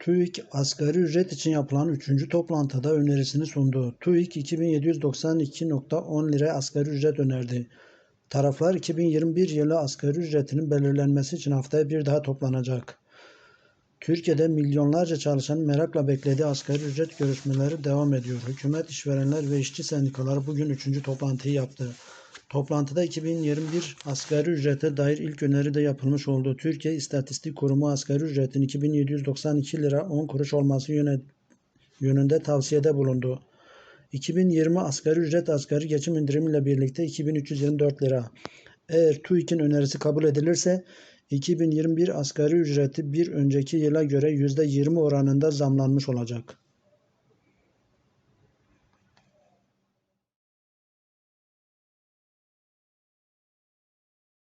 TÜİK asgari ücret için yapılan 3. toplantıda önerisini sundu. TÜİK 2792.10 lira asgari ücret önerdi. Taraflar 2021 yılı asgari ücretinin belirlenmesi için haftaya bir daha toplanacak. Türkiye'de milyonlarca çalışanın merakla beklediği asgari ücret görüşmeleri devam ediyor. Hükümet, işverenler ve işçi sendikaları bugün 3. toplantıyı yaptı. Toplantıda 2021 asgari ücrete dair ilk öneri de yapılmış oldu. Türkiye İstatistik Kurumu asgari ücretin 2792 lira 10 kuruş olması yönünde tavsiyede bulundu. 2020 asgari ücret asgari geçim indirimiyle birlikte 2324 lira. Eğer TÜİK'in önerisi kabul edilirse 2021 asgari ücreti bir önceki yıla göre %20 oranında zamlanmış olacak.